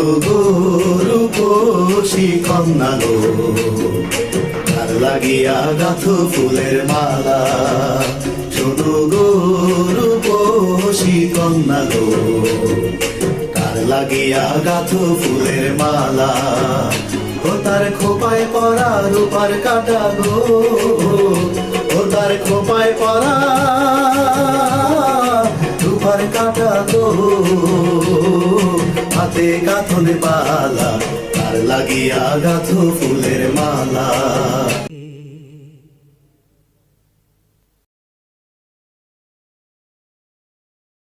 গো গো আর লাগিয়া গাথ ফুলের মালা। আর লাগিয়া গাথ ফুলের মালা। ও তার খোপায় পরা রূপার কাটা গো ও তার খোপায় পরা রূপার কাটা তো হাতে কাঁথনে পালা আর লাগিয়া গাথো ফুলের মালা।